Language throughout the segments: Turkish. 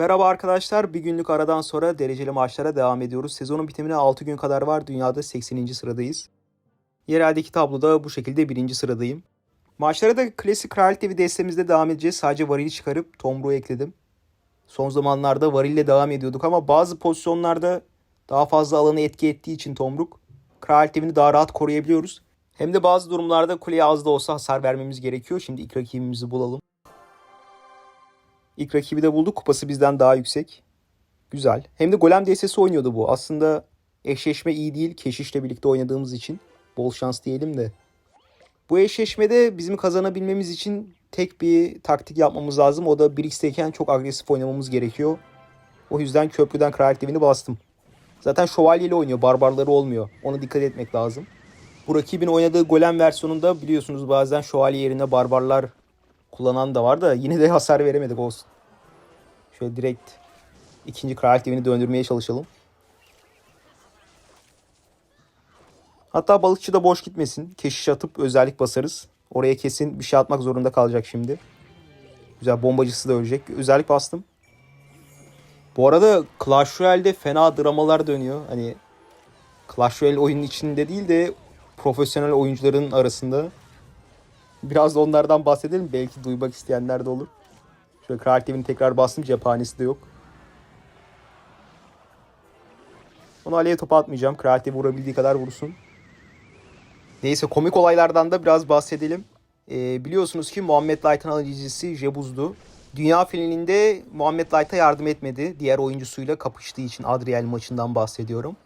Merhaba arkadaşlar. Bir günlük aradan sonra dereceli maçlara devam ediyoruz. Sezonun bitimine 6 gün kadar var. Dünyada 80. sıradayız. Yereldeki tabloda bu şekilde 1. sıradayım. Maçlara da klasik Kraliyet Evi destemizde devam edeceğiz. Sadece varili çıkarıp Tomru'yu ekledim. Son zamanlarda varille devam ediyorduk ama bazı pozisyonlarda daha fazla alanı etki ettiği için Tomruk Kraliyet Evi'ni daha rahat koruyabiliyoruz. Hem de bazı durumlarda kuleye az da olsa hasar vermemiz gerekiyor. Şimdi ilk rakibimizi bulalım. İlk rakibi de bulduk. Kupası bizden daha yüksek. Güzel. Hem de Golem DSS oynuyordu bu. Aslında eşleşme iyi değil. Keşiş'le birlikte oynadığımız için. Bol şans diyelim de. Bu eşleşmede bizim kazanabilmemiz için tek bir taktik yapmamız lazım. O da 1x'teyken çok agresif oynamamız gerekiyor. O yüzden köprüden kraliyet evini bastım. Zaten şövalyeyle oynuyor. Barbarları olmuyor. Ona dikkat etmek lazım. Bu rakibin oynadığı golem versiyonunda biliyorsunuz bazen şövalye yerine barbarlar kullanan da var da yine de hasar veremedik olsun. Şöyle direkt ikinci kraliyet evini döndürmeye çalışalım. Hatta balıkçı da boş gitmesin. Keşiş atıp özellik basarız. Oraya kesin bir şey atmak zorunda kalacak şimdi. Güzel bombacısı da ölecek. Özellik bastım. Bu arada Clash Royale'de fena dramalar dönüyor. Hani Clash Royale oyunun içinde değil de profesyonel oyuncuların arasında. Biraz da onlardan bahsedelim. Belki duymak isteyenler de olur. Şöyle Kraliyet Evi'ni tekrar bastım. Cephanesi de yok. Onu Ali'ye topa atmayacağım. Evi vurabildiği kadar vursun. Neyse komik olaylardan da biraz bahsedelim. Ee, biliyorsunuz ki Muhammed Light'ın alıcısı Jebuz'du. Dünya finalinde Muhammed Light'a yardım etmedi. Diğer oyuncusuyla kapıştığı için Adriel maçından bahsediyorum.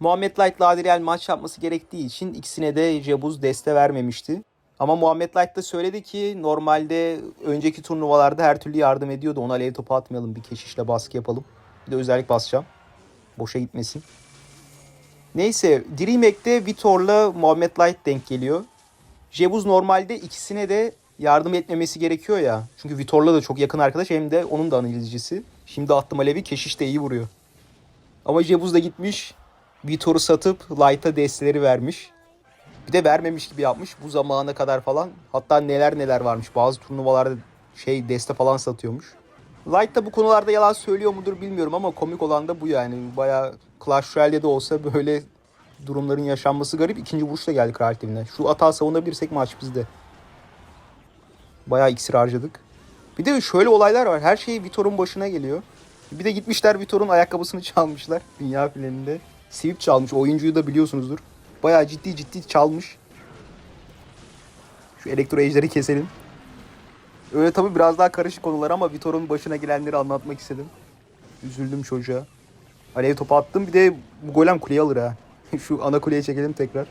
Muhammed Light'la Adriel maç yapması gerektiği için ikisine de Jebuz deste vermemişti. Ama Muhammed Light da söyledi ki normalde önceki turnuvalarda her türlü yardım ediyordu. Ona alev topu atmayalım bir keşişle baskı yapalım. Bir de özellik basacağım. Boşa gitmesin. Neyse Dreamhack'te Vitor'la Muhammed Light denk geliyor. Jebuz normalde ikisine de yardım etmemesi gerekiyor ya. Çünkü Vitor'la da çok yakın arkadaş hem de onun da analizcisi. Şimdi attım Alevi keşiş de iyi vuruyor. Ama Jebuz da gitmiş Vitor'u satıp Light'a desteleri vermiş. Bir de vermemiş gibi yapmış bu zamana kadar falan. Hatta neler neler varmış. Bazı turnuvalarda şey deste falan satıyormuş. Light da bu konularda yalan söylüyor mudur bilmiyorum ama komik olan da bu yani. Baya Clash Royale'de de olsa böyle durumların yaşanması garip. İkinci vuruşla geldi Kraliyet Evi'ne. Şu atağı savunabilirsek maç bizde. Bayağı iksir harcadık. Bir de şöyle olaylar var. Her şey Vitor'un başına geliyor. Bir de gitmişler Vitor'un ayakkabısını çalmışlar dünya finalinde. Sivip çalmış. Oyuncuyu da biliyorsunuzdur. Bayağı ciddi ciddi çalmış. Şu elektro ejderi keselim. Öyle tabii biraz daha karışık konular ama Vitor'un başına gelenleri anlatmak istedim. Üzüldüm çocuğa. Alev topu attım bir de bu golem kuleyi alır ha. Şu ana kuleye çekelim tekrar.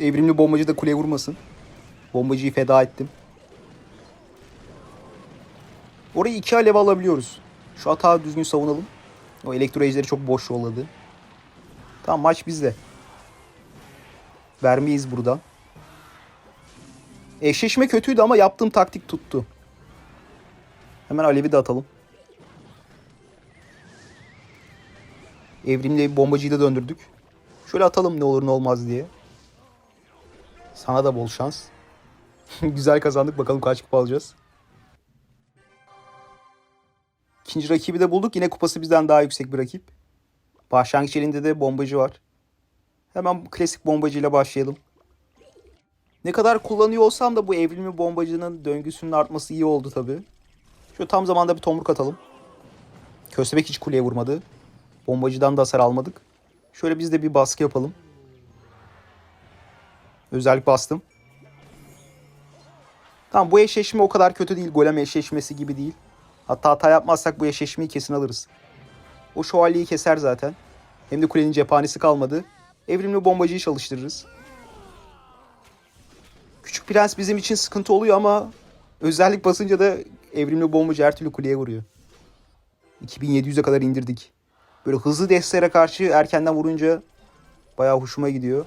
Evrimli bombacı da kuleye vurmasın. Bombacıyı feda ettim. Orayı iki alev alabiliyoruz. Şu hata düzgün savunalım. O elektro ejderi çok boş yolladı. Tamam maç bizde. Vermeyiz buradan. Eşleşme kötüydü ama yaptığım taktik tuttu. Hemen Alev'i de atalım. Evrimli bombacıyı da döndürdük. Şöyle atalım ne olur ne olmaz diye. Sana da bol şans. Güzel kazandık. Bakalım kaç kupa alacağız. İkinci rakibi de bulduk. Yine kupası bizden daha yüksek bir rakip. Başlangıç elinde de bombacı var. Hemen klasik bombacıyla başlayalım. Ne kadar kullanıyor olsam da bu evrimli bombacının döngüsünün artması iyi oldu tabi. Şöyle tam zamanda bir tomruk atalım. Köstebek hiç kuleye vurmadı. Bombacıdan da hasar almadık. Şöyle biz de bir baskı yapalım. Özellik bastım. Tamam bu eşleşme o kadar kötü değil. Golem eşleşmesi gibi değil. Hatta hata yapmazsak bu eşleşmeyi kesin alırız. O şövalyeyi keser zaten. Hem de kulenin cephanesi kalmadı. Evrimli bombacıyı çalıştırırız. Küçük prens bizim için sıkıntı oluyor ama özellik basınca da evrimli bombacı her türlü kuleye vuruyor. 2700'e kadar indirdik. Böyle hızlı destelere karşı erkenden vurunca bayağı hoşuma gidiyor.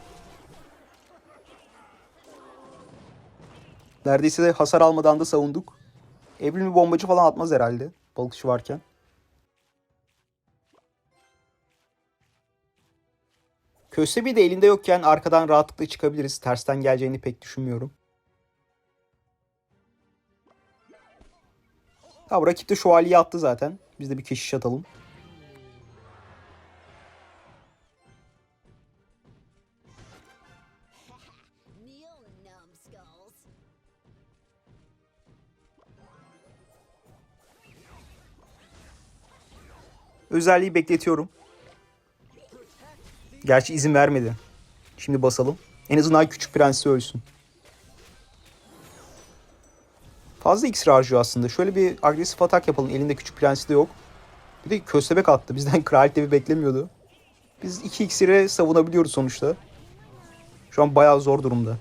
Neredeyse de hasar almadan da savunduk. Evrimli bombacı falan atmaz herhalde. Balıkçı varken. Köstebi de elinde yokken arkadan rahatlıkla çıkabiliriz. Tersten geleceğini pek düşünmüyorum. Tamam rakip de şövalye attı zaten. Biz de bir keşiş atalım. Özelliği bekletiyorum. Gerçi izin vermedi. Şimdi basalım. En azından küçük prensi ölsün. Fazla iksir harcıyor aslında. Şöyle bir agresif atak yapalım. Elinde küçük prensi de yok. Bir de köstebek attı. Bizden kraliyet bir beklemiyordu. Biz iki iksire savunabiliyoruz sonuçta. Şu an bayağı zor durumda.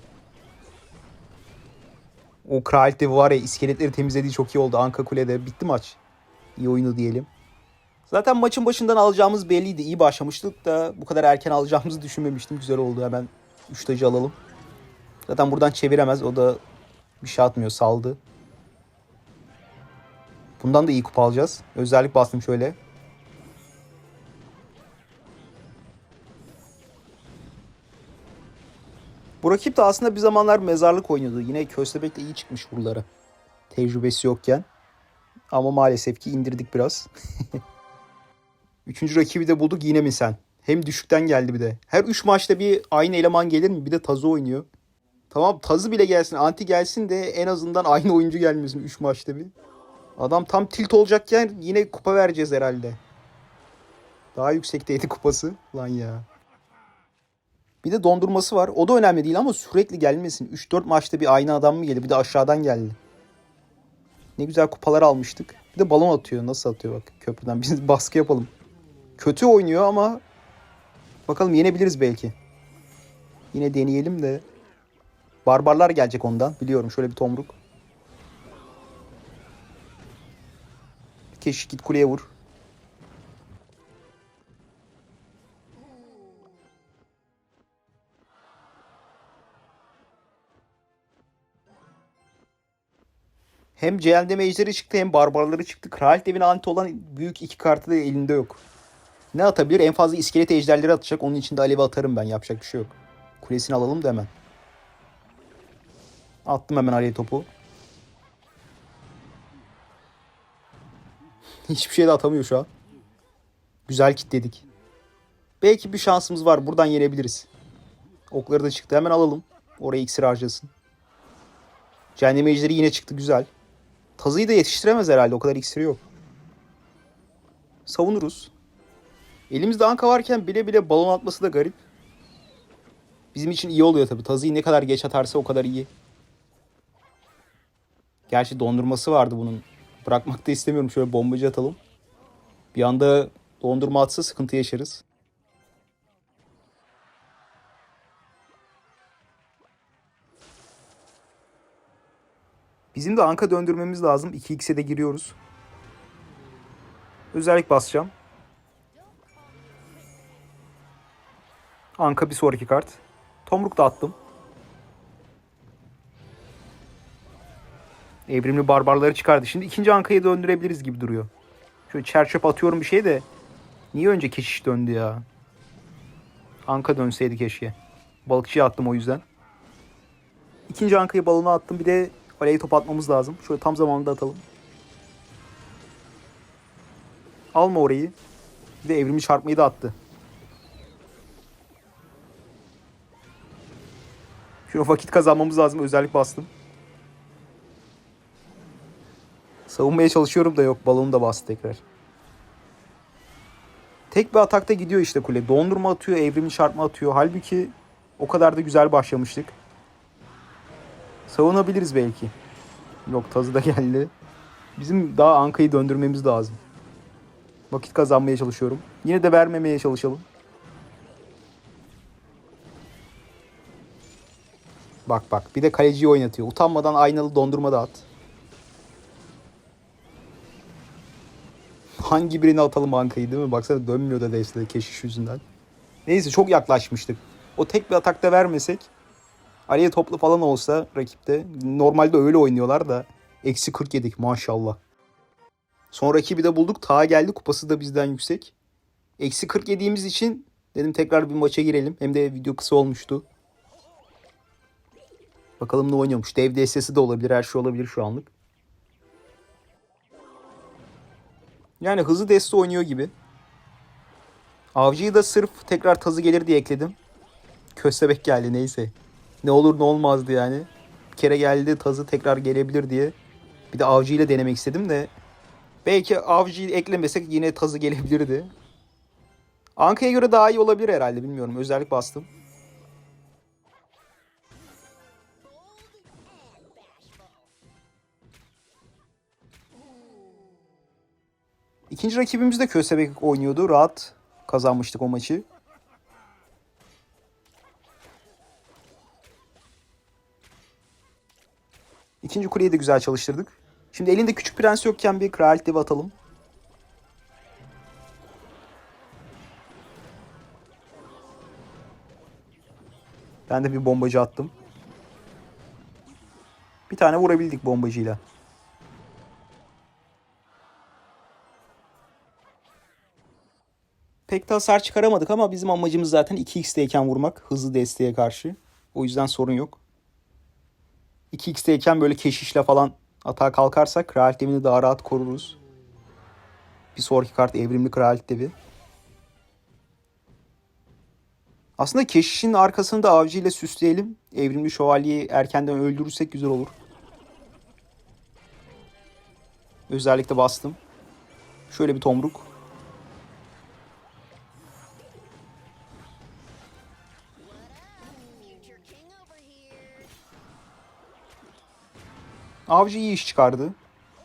O kraliyet devi var ya iskeletleri temizlediği çok iyi oldu. Anka Kule'de. Bitti maç. İyi oyunu diyelim. Zaten maçın başından alacağımız belliydi. İyi başlamıştık da bu kadar erken alacağımızı düşünmemiştim. Güzel oldu. Hemen 3 tacı alalım. Zaten buradan çeviremez. O da bir şey atmıyor. Saldı. Bundan da iyi kupa alacağız. Özellik bastım şöyle. Bu rakip de aslında bir zamanlar mezarlık oynuyordu. Yine Köstebek de iyi çıkmış buralara. Tecrübesi yokken. Ama maalesef ki indirdik biraz. Üçüncü rakibi de bulduk yine mi sen? Hem düşükten geldi bir de. Her üç maçta bir aynı eleman gelir mi? Bir de Tazı oynuyor. Tamam Tazı bile gelsin, Anti gelsin de en azından aynı oyuncu gelmesin üç maçta bir. Adam tam tilt olacakken yine kupa vereceğiz herhalde. Daha yüksekteydi kupası. Lan ya. Bir de dondurması var. O da önemli değil ama sürekli gelmesin. 3-4 maçta bir aynı adam mı geldi? Bir de aşağıdan geldi. Ne güzel kupalar almıştık. Bir de balon atıyor. Nasıl atıyor bak köprüden. Biz baskı yapalım. Kötü oynuyor ama bakalım yenebiliriz belki. Yine deneyelim de. Barbarlar gelecek ondan. Biliyorum şöyle bir tomruk. Keşke git kuleye vur. Hem cehennem ejderi çıktı hem barbarları çıktı. Kraliyet evine anti olan büyük iki kartı da elinde yok. Ne atabilir? En fazla iskelet ejderleri atacak. Onun için de alevi atarım ben. Yapacak bir şey yok. Kulesini alalım da hemen. Attım hemen alev topu. Hiçbir şey de atamıyor şu an. Güzel kitledik. Belki bir şansımız var. Buradan yenebiliriz. Okları da çıktı. Hemen alalım. Oraya iksir harcasın. Cehennem ejderi yine çıktı. Güzel. Tazıyı da yetiştiremez herhalde. O kadar iksiri yok. Savunuruz. Elimizde anka varken bile bile balon atması da garip. Bizim için iyi oluyor tabii. Tazıyı ne kadar geç atarsa o kadar iyi. Gerçi dondurması vardı bunun. Bırakmak da istemiyorum. Şöyle bombacı atalım. Bir anda dondurma atsa sıkıntı yaşarız. Bizim de anka döndürmemiz lazım. 2x'e de giriyoruz. Özellik basacağım. Anka bir sonraki kart. Tomruk da attım. Evrimli barbarları çıkardı. Şimdi ikinci ankayı döndürebiliriz gibi duruyor. Şöyle çerçöp atıyorum bir şey de. Niye önce keşiş döndü ya? Anka dönseydi keşke. Balıkçıya attım o yüzden. İkinci ankayı balona attım. Bir de Aleyi top atmamız lazım. Şöyle tam zamanında atalım. Alma orayı. Bir de evrimi çarpmayı da attı. Şöyle vakit kazanmamız lazım. Özellik bastım. Savunmaya çalışıyorum da yok. Balonu da bastı tekrar. Tek bir atakta gidiyor işte kule. Dondurma atıyor, evrimi çarpma atıyor. Halbuki o kadar da güzel başlamıştık. Savunabiliriz belki. Yok tazı da geldi. Bizim daha Anka'yı döndürmemiz lazım. Vakit kazanmaya çalışıyorum. Yine de vermemeye çalışalım. Bak bak bir de kaleciyi oynatıyor. Utanmadan aynalı dondurma da at. Hangi birini atalım Anka'yı değil mi? Baksana dönmüyor da deste keşiş yüzünden. Neyse çok yaklaşmıştık. O tek bir atakta vermesek Aliye toplu falan olsa rakipte. Normalde öyle oynuyorlar da. Eksi 40 yedik maşallah. Son rakibi de bulduk. Ta geldi. Kupası da bizden yüksek. Eksi 40 yediğimiz için dedim tekrar bir maça girelim. Hem de video kısa olmuştu. Bakalım ne oynuyormuş. Dev destesi de olabilir. Her şey olabilir şu anlık. Yani hızlı deste oynuyor gibi. Avcıyı da sırf tekrar tazı gelir diye ekledim. Köstebek geldi neyse. Ne olur ne olmazdı yani. Bir kere geldi tazı tekrar gelebilir diye. Bir de avcıyla denemek istedim de. Belki avcıyı eklemesek yine tazı gelebilirdi. Anka'ya göre daha iyi olabilir herhalde bilmiyorum. Özellik bastım. İkinci rakibimiz de Köstebek oynuyordu. Rahat kazanmıştık o maçı. İkinci kuleyi de güzel çalıştırdık. Şimdi elinde küçük prens yokken bir kraliyet devi atalım. Ben de bir bombacı attım. Bir tane vurabildik bombacıyla. Pek de hasar çıkaramadık ama bizim amacımız zaten 2x'teyken vurmak. Hızlı desteğe karşı. O yüzden sorun yok. 2x'teyken böyle keşişle falan atağa kalkarsak kraliyet devini daha rahat koruruz. Bir sonraki kart evrimli kraliyet devi. Aslında keşişin arkasını da avcı ile süsleyelim. Evrimli şövalyeyi erkenden öldürürsek güzel olur. Özellikle bastım. Şöyle bir tomruk. Avcı iyi iş çıkardı.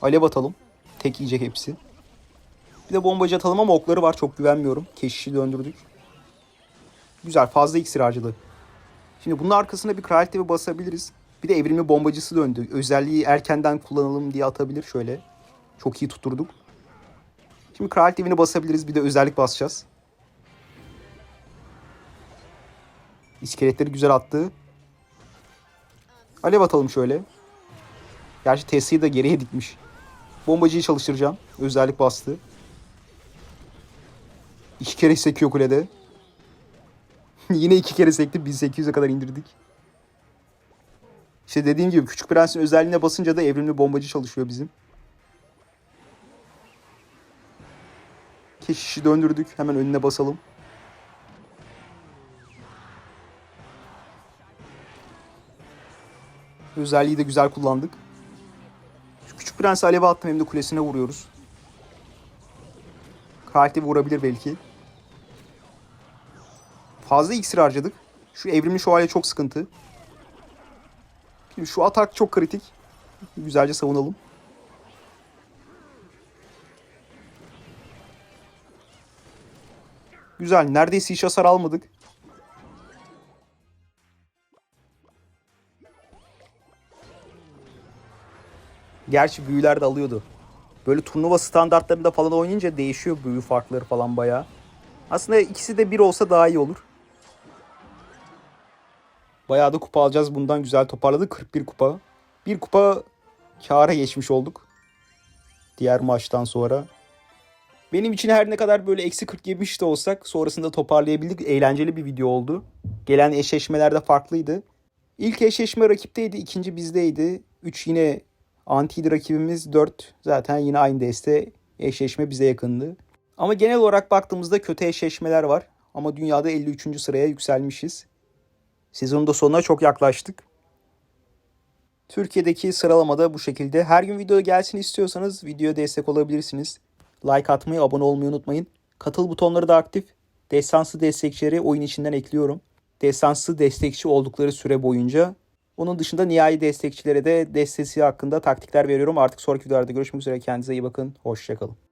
Alev atalım. Tek yiyecek hepsi. Bir de bombacı atalım ama okları var. Çok güvenmiyorum. Keşişi döndürdük. Güzel. Fazla iksir harcadı. Şimdi bunun arkasına bir kraliyet devi basabiliriz. Bir de evrimli bombacısı döndü. Özelliği erkenden kullanalım diye atabilir şöyle. Çok iyi tutturduk. Şimdi kraliyet devini basabiliriz. Bir de özellik basacağız. İskeletleri güzel attı. Alev atalım şöyle. Gerçi Tesla'yı da geriye dikmiş. Bombacıyı çalıştıracağım. Özellik bastı. İki kere sekiyor kulede. Yine iki kere sekti. 1800'e kadar indirdik. İşte dediğim gibi Küçük Prens'in özelliğine basınca da evrimli bombacı çalışıyor bizim. Keşişi döndürdük. Hemen önüne basalım. Özelliği de güzel kullandık. Şu küçük prens aleve attım hem de kulesine vuruyoruz. Kraliyeti vurabilir belki. Fazla iksir harcadık. Şu evrimli şövalye çok sıkıntı. Şu atak çok kritik. Güzelce savunalım. Güzel. Neredeyse hiç hasar almadık. Gerçi büyüler de alıyordu. Böyle turnuva standartlarında falan oynayınca değişiyor büyü farkları falan bayağı. Aslında ikisi de bir olsa daha iyi olur. Bayağı da kupa alacağız bundan güzel toparladık. 41 kupa. Bir kupa kâra geçmiş olduk. Diğer maçtan sonra. Benim için her ne kadar böyle eksi 40 yemiş de olsak sonrasında toparlayabildik. Eğlenceli bir video oldu. Gelen eşleşmeler de farklıydı. İlk eşleşme rakipteydi, ikinci bizdeydi. 3 yine Antiydi rakibimiz 4 zaten yine aynı deste eşleşme bize yakındı. Ama genel olarak baktığımızda kötü eşleşmeler var. Ama dünyada 53. sıraya yükselmişiz. Sezonun da sonuna çok yaklaştık. Türkiye'deki sıralamada bu şekilde. Her gün video gelsin istiyorsanız videoya destek olabilirsiniz. Like atmayı, abone olmayı unutmayın. Katıl butonları da aktif. Destansı destekçileri oyun içinden ekliyorum. Destansı destekçi oldukları süre boyunca onun dışında nihai destekçilere de destesi hakkında taktikler veriyorum. Artık sonraki videolarda görüşmek üzere. Kendinize iyi bakın. Hoşçakalın.